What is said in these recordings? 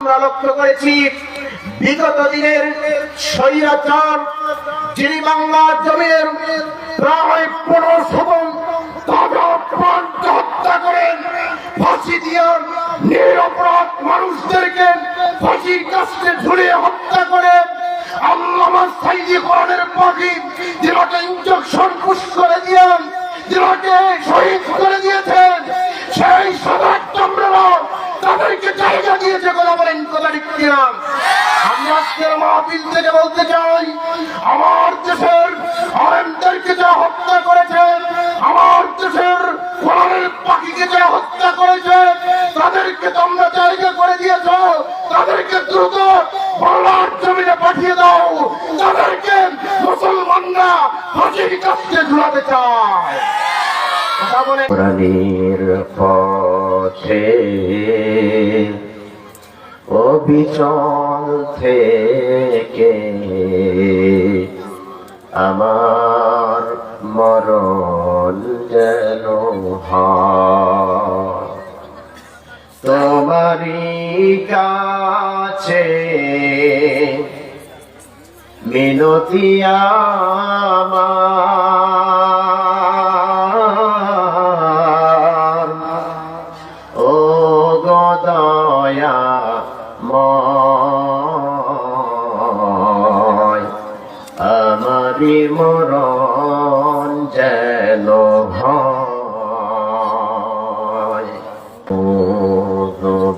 আমরা লক্ষ্য করেছি, বিগত দিনের স্বৈরাচার, যিনি বাংলার জমির প্রায় পনেরো শতম হত্যা করেন, ফাঁসি দিয়ে নিরপরাধ মানুষদেরকে ফাঁসির কাছে ঝুলিয়ে হত্যা করে আল্লামা সাইদি পাখি যেটাকে ইঞ্জেকশন পুশ করে দিয়ে যেটাকে শহীদ করে দিয়েছেন। সেই চন্দ্ররা তাদেরকে জায়গা দিয়েছে বলেন, কথা ঠিক কিনা? আমি যা হত্যা করেছে, আমার দেশের কোরআনের পাখিকে যা হত্যা করেছে, তাদেরকে তোমরা জায়গা করে দিয়েছ, তাদেরকে দ্রুত বাংলার জমিনে পাঠিয়ে দাও, তাদেরকে মুসলমানরা ফাঁসির কাছে ঝুলাতে চায়। কথা বলে পথে অবিচল থেকে আমার মরণ যেন তোমারই কাছে মিনতি আমার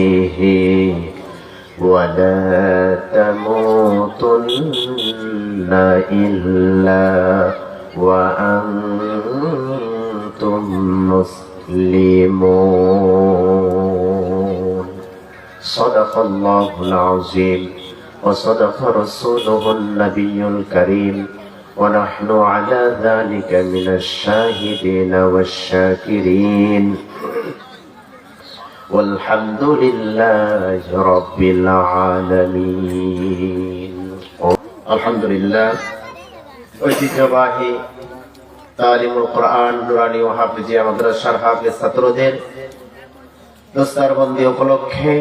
تقاته ولا تموتن إلا وأنتم مسلمون. صدق الله العظيم وصدق رسوله النبي الكريم ونحن على ذلك من الشاهدين والشاكرين. والحمد لله رب العالمين আলহামদুলিল্লাহ ঐতিহ্যবাহী তালিমুল কোরআন নুরানি ও হাফিজিয়া মাদ্রাসার হাফিজ ছাত্রদের দোস্তারবন্দি উপলক্ষে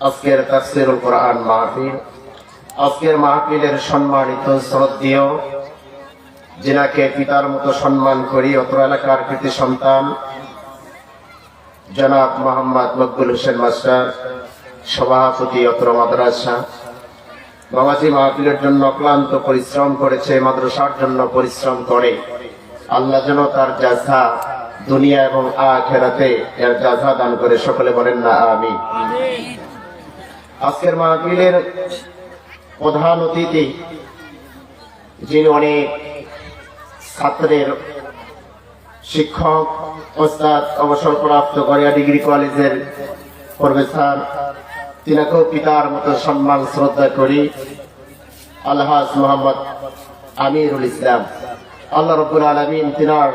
আজকের তাফসিরুল কোরআন মাহফিল আজকের মাহফিলের সম্মানিত শ্রদ্ধেয় যিনাকে পিতার মতো সম্মান করি অত্র এলাকার কৃতি সন্তান জনাব মোহাম্মদ মকবুল হোসেন মাস্টার, সভাপতি অত্র মাদ্রাসা। বাবাজি মাহফিলের জন্য ক্লান্ত পরিশ্রম করেছে, মাদ্রাসার জন্য পরিশ্রম করে। আল্লাহ যেন তার জাজা দুনিয়া এবং আখেরাতে এর জাজা দান করে, সকলে বলেন না আমি আজকের মাহফিলের প্রধান অতিথি যিনি অনেক ছাত্রের শিক্ষক অবসরপ্রাপ্ত গড়িয়া ডিগ্রি কলেজের প্রফেসর, তিনাকেও পিতার মতো সম্মান, শ্রদ্ধা করি। আলহাজ মোহাম্মদ আমিরুল ইসলাম। আল্লাহ রব্বুল আলমিন তিনার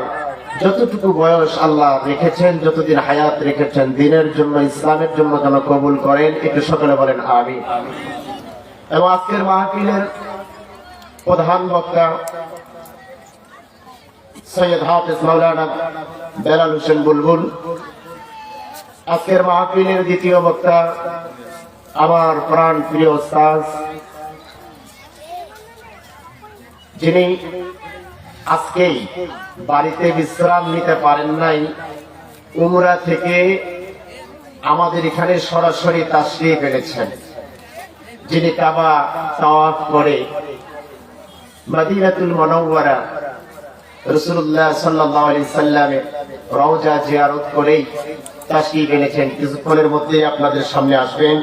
যতটুকু বয়স আল্লাহ রেখেছেন, যতদিন হায়াত রেখেছেন, দিনের জন্য, ইসলামের জন্য যেন কবুল করেন, একটু সকলে বলেন আমি এবং আজকের মাহফিলের প্রধান বক্তা সৈয়দ হাফিজ মাওলানা বেলাল হোসেন বুলবুল, আজকের মাহফিলের দ্বিতীয় বক্তা আমার প্রাণ প্রিয় ওস্তাজ যিনি আজকেই বাড়িতে বিশ্রাম নিতে পারেন নাই, উমরা থেকে আমাদের এখানে সরাসরি তাসরিয়ে পেরেছেন যিনি কাবা তাওয়াফ করে মদিনাতুল মনওয়ারা আলি সাল্লামের জিয়ারত করেই আপনাদের সামনে আসবেন।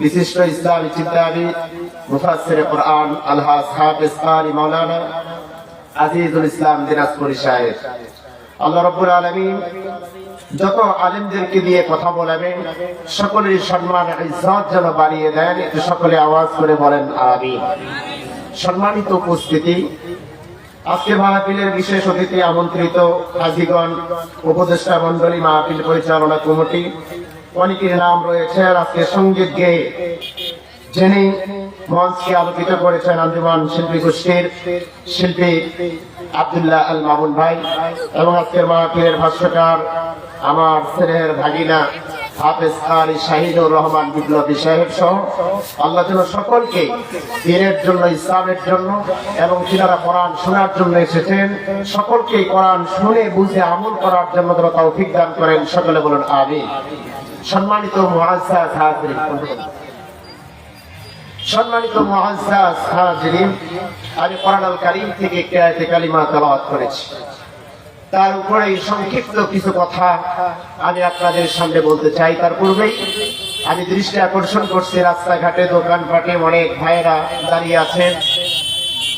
বিশিষ্ট ইসলামী চিন্তাবিদ আলহাজ আজিজুল ইসলাম দিনাজপুরি সাহেব। আল্লাহ রব্বুল যত আলেমদেরকে দিয়ে কথা বলাবেন, সকলের সম্মান যেন বাড়িয়ে দেন সকলে আওয়াজ করে বলেন, আমিন। সম্মানিত উপস্থিতি আজকে মাহফিলের বিশেষ অতিথি আমন্ত্রিত হাজিগণ উপদেষ্টা মন্ডলী মাহফিল পরিচালনা কমিটি, অনেকের নাম রয়েছে আজকে সংগীত গেয়ে যিনি মঞ্চকে আলোকিত করেছেন আঞ্জুমান শিল্পী গোষ্ঠীর শিল্পী আবদুল্লাহ আল মামুন ভাই এবং আজকের মাহফিলের ভাষ্যকার আমার স্নেহের ভাগিনা হাফেজ আলী শাহিদুর রহমান বিপ্লবী সাহেব সহ আল্লাহ যেন সকলকে দিনের জন্য, ইসলামের জন্য এবং তিনারা কোরআন শোনার জন্য এসেছেন। সকলকে কোরআন শুনে, বুঝে, আমল করার জন্য তারা তৌফিক দান করেন। সকলে বলুন আমি সম্মানিত সম্মানিত হাজরিন, আমি কোরআন কারিম থেকে একটি আয়াতে কালিমা তেলাওয়াত করেছি। তার উপরে সংক্ষিপ্ত কিছু কথা আমি আপনাদের সামনে বলতে চাই। তার পূর্বেই আমি দৃষ্টি আকর্ষণ করছি রাস্তাঘাটে, দোকানপাটে অনেক ভাইয়েরা দাঁড়িয়ে আছেন,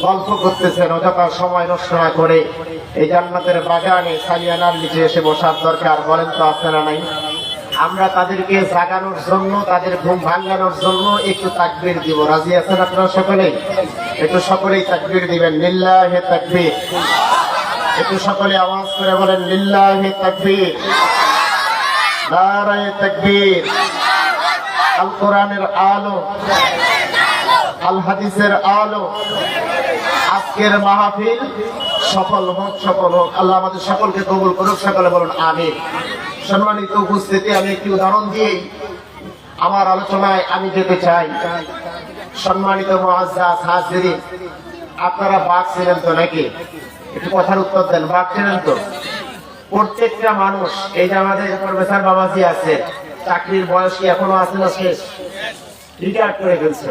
গল্প করতেছেন, অযথা সময় নষ্ট না করে এই জান্নাতের বাগানে সালিয়ানার নিচে এসে বসার দরকার, বলেন তো আছে না নাই? আমরা তাদেরকে জাগানোর জন্য, তাদের ঘুম ভাঙানোর জন্য একটু তাকবির দিব। রাজি আছেন আপনারা সকলেই? একটু সকলেই তাকবির দিবেন। লিল্লাহে তাকবির। একটু সকলে আওয়াজ করে বলেন, লিল্লাহি তাকবীর। নারায়ে তাকবীর। আল কোরআনের আলো। আল হাদিসের আলো। আজকের মাহফিল সফল হোক সফল হোক। আল্লাহ আমাদের সকলকে কবুল করুক, সকলে বলুন, আমিন। সম্মানিত উপস্থিতি, আমি একটি উদাহরণ দিয়েই আমার আলোচনায় আমি যেতে চাই। সম্মানিত হাজিরিন, আপনারা বাঘ ছিলেন তো নাকি? একটু কথার উত্তর দেন বাঘ ছিলেন তো। প্রত্যেকটা মানুষ, এই যে আমাদের প্রফেসর বাবাজি আছে, চাকরির বয়স কি এখনও আছে না শেষ? রিটায়ার করে ফেলছে।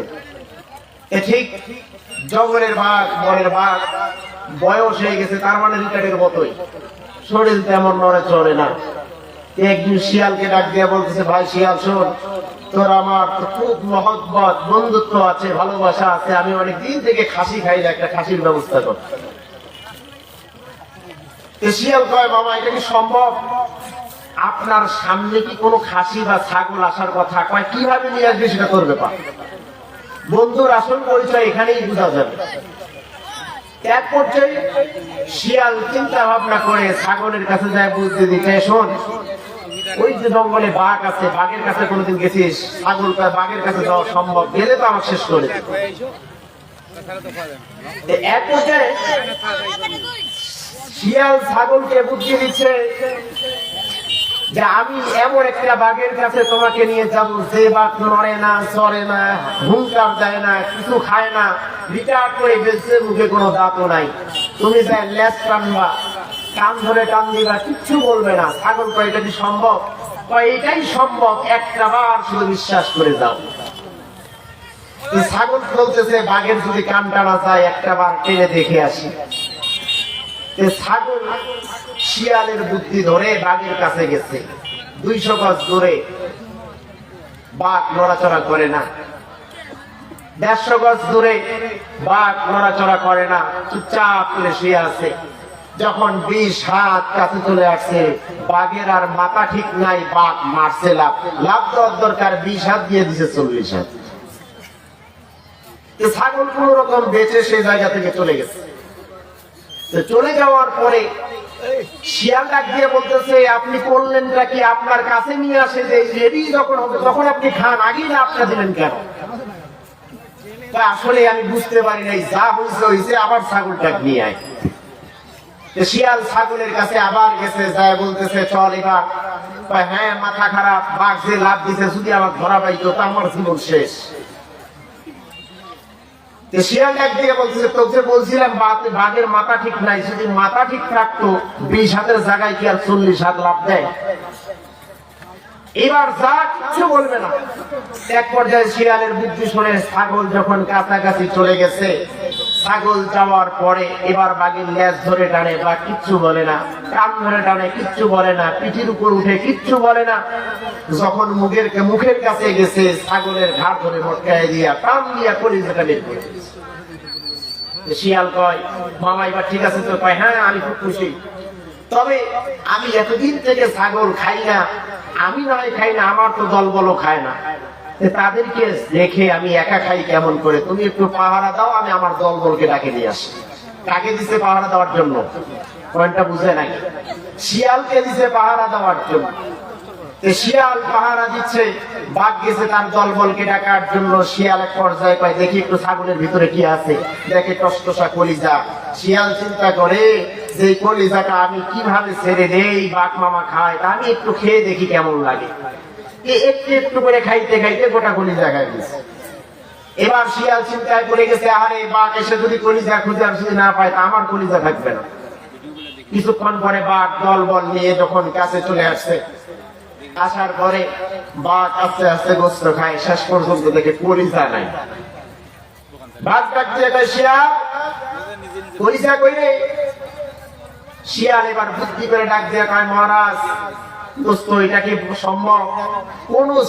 এ ঠিক জঙ্গলের বাঘ, বনের বাঘ, বয়স হয়ে গেছে, তার মানে রিটায়ারের মতোই। শরীর তেমন নড়ে চলে না। একদিন শিয়ালকে ডাক দিয়ে বলতেছে, ভাই শিয়াল, শোন, তোর আমার খুব মহব্বত, বন্ধুত্ব আছে, ভালোবাসা আছে, আমি অনেক দিন থেকে খাসি খাই না, একটা খাসির ব্যবস্থা কর। শিয়াল কয়, বাবা, এটা কি সম্ভব? আপনার সামনে কি কোনো খাসি বা ছাগল আসার কথা? কয়, কীভাবে নিয়ে আসবে সেটা করবে পা বন্ধুর আসল পরিচয় এখানেই বোঝা যাবে। এক পর্যায়ে শিয়াল চিন্তা ভাবনা করে ছাগলের কাছে যায় বুঝতে দিতে শোন, ওই যে জঙ্গলে বাঘ আছে, বাঘের কাছে কোনোদিন গেছিস? ছাগল বাঘের কাছে যাওয়া সম্ভব, গেলে তো আমার শেষ করে। এক পর্যায়ে শিয়াল ছাগলকে বুদ্ধি দিচ্ছে যে আমি এমন একটা বাঘের কাছে তোমাকে নিয়ে যাব, যে বাঘ নড়ে না চড়ে না, হুঙ্কার দেয় না, কিছু খায় না, রিটায়ার করে বেঁচে মুখে কোনো দাঁতও নাই। তুমি যাই লেজ টানবা, কান ধরে টান দিবা, কিচ্ছু বলবে না। ছাগল কয়, এটা কি সম্ভব? এটাই সম্ভব, একটা বার শুধু বিশ্বাস করে যাও। ছাগল বলতেছে, বাঘের যদি কান টানা যায়, একটা বার টেনে দেখে আসি। ছাগল শিয়ালের বুদ্ধি ধরে বাঘের কাছে গেছে। দুইশো গজ দূরে বাঘ নড়াচড়া করে না। দেড়শো গজ দূরে বাঘ নড়াচড়া করে না, চুপচাপ করে শুয়ে আছে। যখন বিষ হাত কাছে চলে আসছে বাঘের আর মাথা ঠিক নাই, বাঘ মারছে লাভ। লাভ দেওয়ার দরকার বিষ হাত দিয়ে দিছে চল্লিশ হাত। ছাগল কোন রকম বেঁচে সেই জায়গা থেকে চলে গেছে। চলে যাওয়ার পরে শিয়াল ডাক দিয়ে বলতেছে, আপনি করলেনটা কি আপনার কাছে নিয়ে আসে যে রেডি যখন হবে, তখন আপনি খান আগেই না আপনার দিলেন কেন? আসলে আমি বুঝতে পারি নাই, যা বুঝতে হয়েছে আবার ছাগলটা নিয়ে আয়। শিয়াল ছাগলের কাছে আবার গেছে, যায় বলতেছে, চল এবার। হ্যাঁ মাথা খারাপ, বাঘ যে লাভ দিছে, যদি আমার ধরা পাইতো, তা আমার জীবন শেষ। বাঘের মাথা ঠিক নাই মাথা ঠিক থাকতো বিশ হাতের জায়গায় কি আর চল্লিশ লাভ দেয়? এবার কিছু বলবে না। এক পর্যায়ে শিয়ালের বুদ্ধি শুনে ছাগল যখন কাছাকাছি চলে গেছে ছাগল যাওয়ার পরে এবার বাঘের লেজ ধরে টানে বা কিচ্ছু বলে না, কান ধরে টানে, কিচ্ছু বলে না, পিঠির উপর উঠে কিচ্ছু বলে না। যখন মুখের মুখের কাছে গেছে, ছাগলের ঘাট ধরে মটকায় দিয়া টান দিয়া কলিজাটা বের করে শিয়াল কয়, মামা, এবার ঠিক আছে তো? কয় হ্যাঁ আমি খুব খুশি। তবে আমি এতদিন থেকে ছাগল খাই না, আমি নয় খাই না, আমার তো দলবলও খায় না। তাদেরকে দেখে আমি একা খাই কেমন করে? তুমি একটু পাহারা দাও, আমি আমার দলবলকে ডাকে নিয়ে আসি। কাকে দিছে পাহারা দেওয়ার জন্য? পয়েন্টটা বুঝে নাকি শিয়ালকে দিছে পাহারা দেওয়ার জন্য। শিয়াল পাহারা দিচ্ছে, বাঘ গেছে তার দলবলকে ডাকার জন্য। শিয়াল এক পর্যায়ে পায় দেখি একটু ছাগলের ভিতরে কি আছে? দেখে টসটসা কলিজা। শিয়াল চিন্তা করে, যে কলিজাটা আমি কীভাবে ছেড়ে দেই? বাঘ মামা খায়। তা আমি একটু খেয়ে দেখি কেমন লাগে। একটু একটু করে খাইতে খাইতে গোটা এবার শিয়াল চিন্তায় পড়ে গেছে, আরে বাঘ এসে যদি কলিজা খুঁজে যদি না আমার কলিজা থাকবে না। কিছুক্ষণ পরে বাঘ দল বল নিয়ে যখন কাছে চলে আসছে, আসার পরে বাঘ আস্তে আস্তে গোস্ত খায়, শেষ পর্যন্ত দেখে কলিজা নাই। বাঘ ডাক দিয়ে শিয়াল, কলিজা কই রে? শিয়াল এবার বুদ্ধি করে ডাক দিয়ে মহারাজ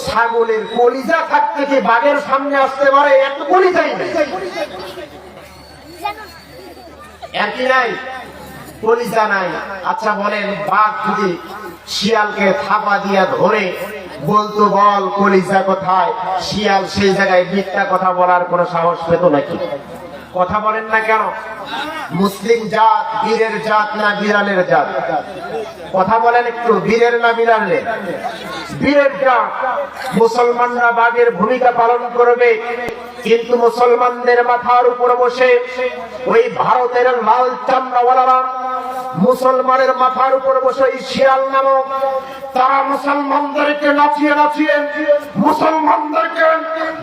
ছাগলের কলিজা থাকতে কি বাঘের সামনে আসতে পারে, এত কলিজাই একই নাই, কলিজা নাই। আচ্ছা বলেন, বাঘ যদি শিয়ালকে থাপা দিয়া ধরে, বলতো বল কলিজা কোথায়? শিয়াল সেই জায়গায় মিথ্যা কথা বলার কোনো সাহস পেত নাকি? কথা বলেন না কেন? মুসলিম জাত, বীরের জাত না বিড়ালের জাত? কথা বলেন একটু, বীরের না বিড়ালের বীরের জাত, মুসলমানরা বাঘের ভূমিকা পালন করবে, কিন্তু মুসলমানদের মাথার উপর বসে ওই ভারতের লাল চামড়াওয়ালারা মুসলমানের মাথার উপর বসে ওই শিয়াল নামক তারা মুসলমানদেরকে নাচিয়ে নাচিয়ে মুসলমানদেরকে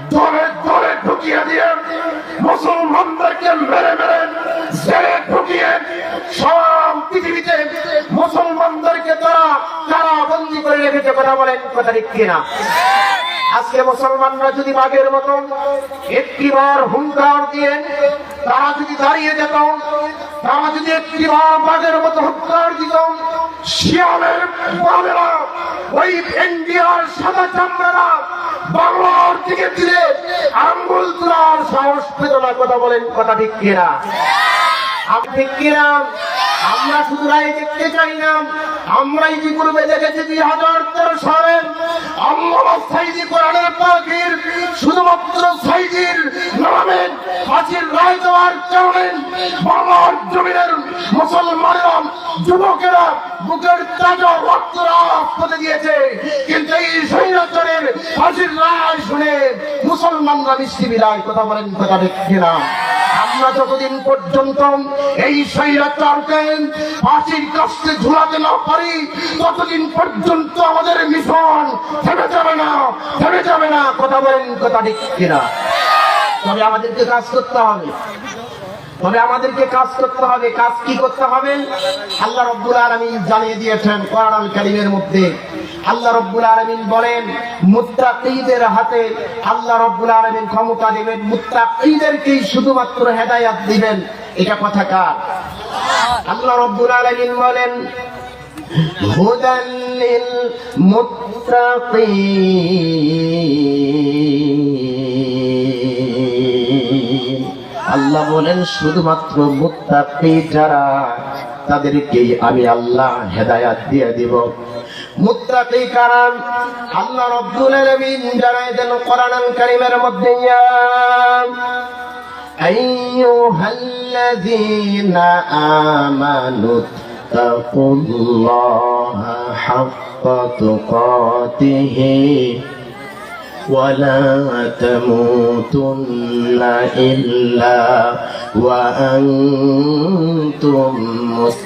দলে দলে ঢুকিয়ে দিয়ে মুসলমানদেরকে মেরে মেরে জেলে ঢুকিয়ে সব পৃথিবীতে মুসলমানদেরকে তারা তারা বন্দি করে রেখেছে। কথা বলেন, কথা ঠিক কিনা? আজকে মুসলমানরা যদি বাঘের মতন একটিবার হুঙ্কার দিয়ে তারা যদি দাঁড়িয়ে যেত তারা যদি একটি বাঘের মতো হত্যার দিত শিয়ালের বাবেরা, ওই ইন্ডিয়ার সাদা চামড়ারা বাংলার দিকে দিলে আঙ্গুল তোলার সাহস পেত না। কথা বলেন, কথা ঠিক কিনা? আপনি ঠিক কিনা? আমরা শুধু রায় দেখতে চাই না আমরা ইতিপূর্বে দেখেছি দুই হাজার তেরো সালে? আল্লাহ কোরআনের পাখির শুধুমাত্র সাইদির নামে ফাঁসির রায় দেওয়ার কারণে বাংলার জমিনের মুসলমানেরা, যুবকেরা বুকের তাজা রক্ত রাজপথে দিয়েছে। কিন্তু এই স্বৈরাচারের ফাঁসির রায় শুনে মুসলমানরা মিষ্টি বিদায়, কথা বলেন, কথা ঠিক কিনা আমরা যতদিন পর্যন্ত এই স্বৈরাচারকে ফাঁসির কাছে ঝুলাতে না পারি, ততদিন পর্যন্ত আমাদের মিশন থেমে যাবে না, থেমে যাবে না। কথা বলেন, কথা ঠিক কিনা? তবে আমাদেরকে কাজ করতে হবে। তবে আমাদেরকে কাজ করতে হবে। কাজ কি করতে হবে? আল্লাহ রব্বুল আলমিন জানিয়ে দিয়েছেন কোরআন কারিমের মধ্যে আল্লাহ রব্বুল আলমিন বলেন, মুত্তাকিদের হাতে আল্লাহ রব্বুল আলমিন ক্ষমতা দেবেন, মুত্তাকিদেরকেই শুধুমাত্র হেদায়াত দিবেন। এটা কথা কার? আল্লাহ রব্বুল আলমিন বলেন আল্লাহ বলেন, শুধুমাত্র মুত্তাকি যারা, তাদেরকেই আমি আল্লাহ হেদায়াত দিয়ে দিব। মুত্তাকি কারণ আল্লাহ রব্বুল আলামিন জানাই দেন কোরআনুল কারীমের মধ্যে ইয়া أيها الذين آمنوا اتقوا الله حق تقاته ولا تموتن إلا وأنتم مسلمون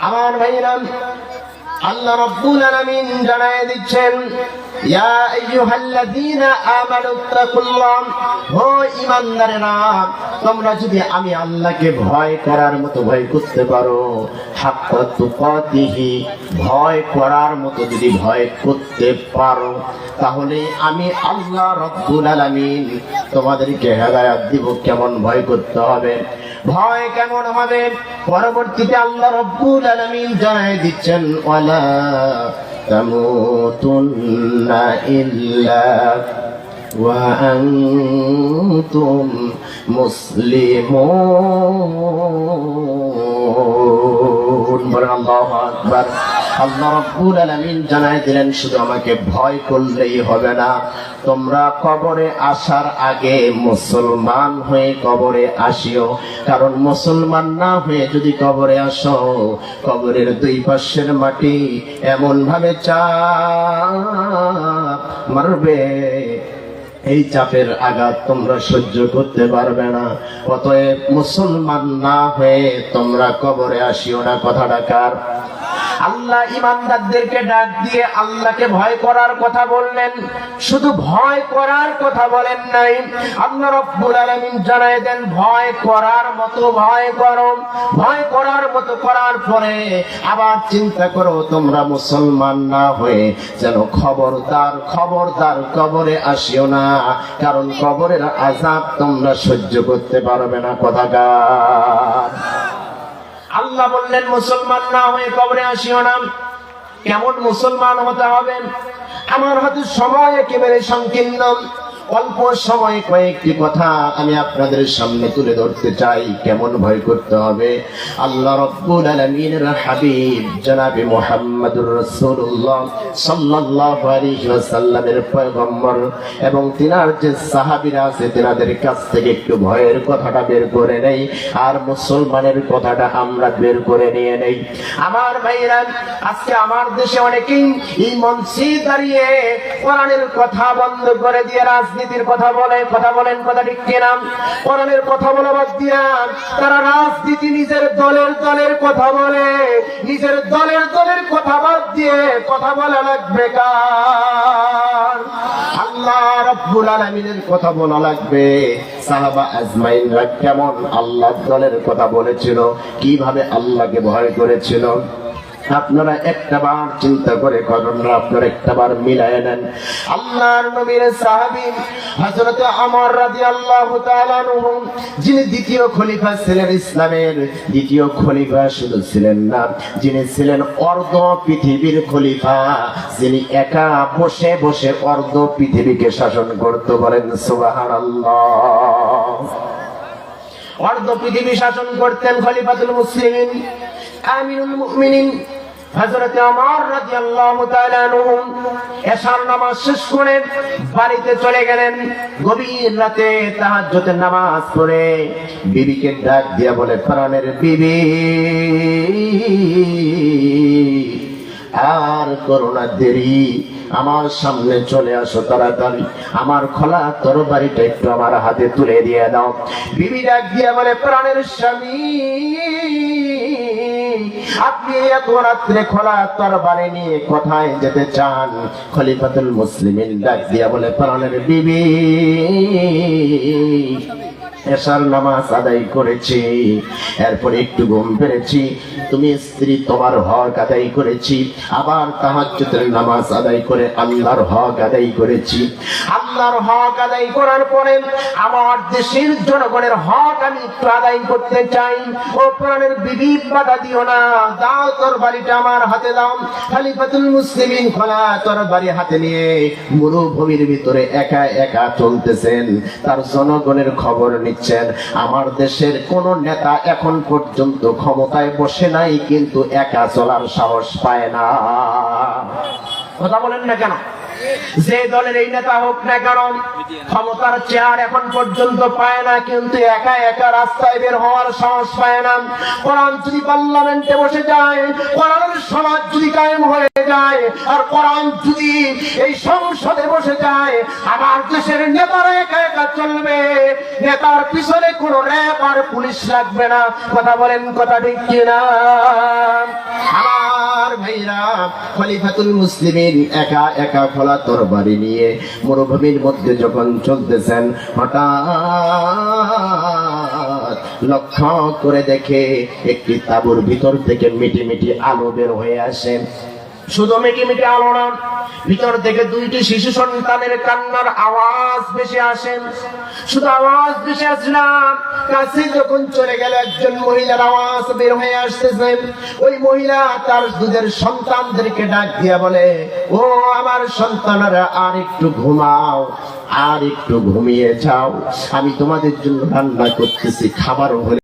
আমার ভাইরা আল্লাহ রব্বুল আলামিন জানায় দিচ্ছেন, ইয়া আইয়ুহাল্লাযীনা আমানু তাকুল্লাহ ও ঈমানদারেরা, তোমরা যদি আমি আল্লাহকে ভয় করার মতো ভয় করতে পারো, হাক্কা তুকাতিহি, ভয় করার মতো যদি ভয় করতে পারো, তাহলে আমি আল্লাহ রব্বুল আলামিন তোমাদেরকে হেদায়াত দিব, কেমন ভয় করতে হবে? ভয় কেমন হবে? পরবর্তীতে আল্লাহ রব্বুল আলমিন জানাই দিচ্ছেন ওয়ালা তামুতুন্না ইল্লা ওয়া আল্লাহ রাব্বুল আলামিন জানায় দিলেন, শুধু আমাকে ভয় করলেই হবে না। তোমরা কবরে আসার আগে মুসলমান হয়ে কবরে আসিও। কারণ মুসলমান না হয়ে যদি কবরে আসো, কবরের দুই পাশের মাটি এমন ভাবে চাপ মারবে। এই চাপের আঘাত তোমরা সহ্য করতে পারবে না। অতএব মুসলমান না হয়ে তোমরা কবরে আসিও না। কথাটা কার? আল্লাহ ইমানদারদেরকে ডাক দিয়ে আল্লাহকে ভয় করার কথা বললেন। শুধু ভয় করার কথা বলেন নাই। আল্লাহ রব্বুল আলামিন জানায় দেন, ভয় করার মতো ভয় করো। ভয় করার মতো করার পরে আবার চিন্তা করো, তোমরা মুসলমান না হয়ে যেন খবরদার খবরদার কবরে আসিও না। কারণ কবরের আজাব তোমরা সহ্য করতে পারবে না কথাকার আল্লাহ বললেন, মুসলমান না হয়ে কবরে আসিও না। কেমন মুসলমান হতে হবে? আমার হাতে সময় একেবারে সংকীর্ণ। অল্প সময় কয়েকটি কথা আমি আপনাদের সামনে তুলে ধরতে চাই। কেমন ভয় করতে হবে? আল্লাহ রব্বুল আলামিনের হাবিব জনাবি মুহাম্মদুর রাসূলুল্লাহ সাল্লাল্লাহু আলাইহি ওয়াসাল্লামের পয়গম্বর এবং তিনার যে সাহাবীরা আছে, তিনাদের কাছ থেকে একটু ভয়ের কথাটা বের করে নেই আর মুসলমানের কথাটা আমরা বের করে নিয়ে নেই। আমার ভাইরা আজকে আমার দেশে অনেকেই এই মঞ্চে দাঁড়িয়ে কোরআনের কথা বন্ধ করে দিয়ে রাজনীতির কথা বলে, কথা বলেন কথা ঠিক কিনা? কোরআনের কথা বলা বাদ দিয়া তারা রাজনীতি নিজের দলের দলের কথা বলে, নিজের দলের দলের কথা বাদ দিয়ে কথা বলা লাগবে কার? আল্লাহ কেমন? আল্লাহ দলের কথা বলেছিল, কীভাবে আল্লাহকে ভয় করেছিল? আপনারা একটা বার চিন্তা করে ঘটনা আপনারা একটা বার মিলায় নেন। আল্লাহর নবীর সাহাবী হযরত আমর রাদিয়াল্লাহু তাআলা আনহু, যিনি দ্বিতীয় খলিফা ছিলেন ইসলামের, দ্বিতীয় খলিফা শুধু ছিলেন না, যিনি ছিলেন অর্ধ পৃথিবীর খলিফা, যিনি একা বসে বসে অর্ধ পৃথিবীকে শাসন করতে বলেন, সুবহানাল্লাহ। অর্ধ পৃথিবী শাসন করতেন খলিফাতুল মুসলিমিন আমিরুল মুমিনিন হযরত ওমর রাদিয়াল্লাহু তাআলা আনহু এশার নামাজ শেষ করে বাড়িতে চলে গেলেন। গভীর রাতে তাহাজ্জুদের নামাজ পড়ে বিবিকে ডাক দিয়া বলে, প্রাণের বিবি, আর করোনা দেরি। আমার সামনে চলে আসো তাড়াতাড়ি। আমার খোলা তরবারিটা একটু আমার হাতে তুলে দিয়ে দাও। বিবি ডাক দিয়া বলে, প্রাণের স্বামী আপনি এত রাত্রে খোলা তরবারি নিয়ে কোথায় যেতে চান? খলিফাতুল মুসলিমের ডাক দিয়া বলে, প্রাণের বিবি। এসার নামাজ আদায় করেছি, এরপরে একটু ঘুম পেরেছি, তুমি স্ত্রী তোমার হক আদায় করেছি, আবার তাহাজ্জুদের নামাজ আদায় করে আল্লাহর হক আদায় করেছি। আল্লাহর হক আদায় করার পরে আমার দেশের জনগণের হক আমি একটু আদায় করতে চাই। ও প্রাণের বিবি, বাধা দিও না, দাও তোর বাড়িটা আমার হাতে দাও। খালিফাতুল মুসলিমিন খোলা তোর বাড়ি হাতে নিয়ে মরুভূমির ভিতরে একা একা চলতেছেন। তার জনগণের খবর নিচ্ছেন। আমার দেশের কোন নেতা এখন পর্যন্ত ক্ষমতায় বসে নাই, কিন্তু একা চলার সাহস পায় না। কথা বলেন না কেন? যে দলের এই নেতা হোক না কেন, ক্ষমতার চেয়ার এখন পর্যন্ত পায় না, কিন্তু একা একা রাস্তায় বের হওয়ার সাহস পায় না। কোরআন যদি পার্লামেন্টে বসে যায়, কোরআনের সমাজ যদি কায়েম হয়ে যায়, আর কোরআন যদি এই সংসদে বসে যায় আমার দেশের নেতারা একা একা চলবে, নেতার পিছনে কোনো র্যাব আর পুলিশ লাগবে না। কথা বলেন কথা ঠিক কিনা? আমার ভাইরা, খলিফাতুল মুসলিমিন একা একা খোলা তরবারি নিয়ে মরুভূমির মধ্যে যখন চলতেছেন, হঠাৎ লক্ষ্য করে দেখে একটি তাবুর ভিতর থেকে মিটি মিটি আলো বের হয়ে আসে। শুধু মিটি মিটি আলো না ভিতর থেকে দুইটি শিশু সন্তানের কান্নার আওয়াজ ভেসে আসে। শুধু আওয়াজ ভেসে আসে না, কাছে যখন চলে গেল একজন মহিলার আওয়াজ বের হয়ে আসতেছে, ওই মহিলা তার দুধের সন্তানদেরকে ডাক দিয়া বলে, ও আমার সন্তানরা, আর একটু ঘুমাও, আর একটু ঘুমিয়ে যাও। আমি তোমাদের জন্য রান্না করতেছি খাবার হলে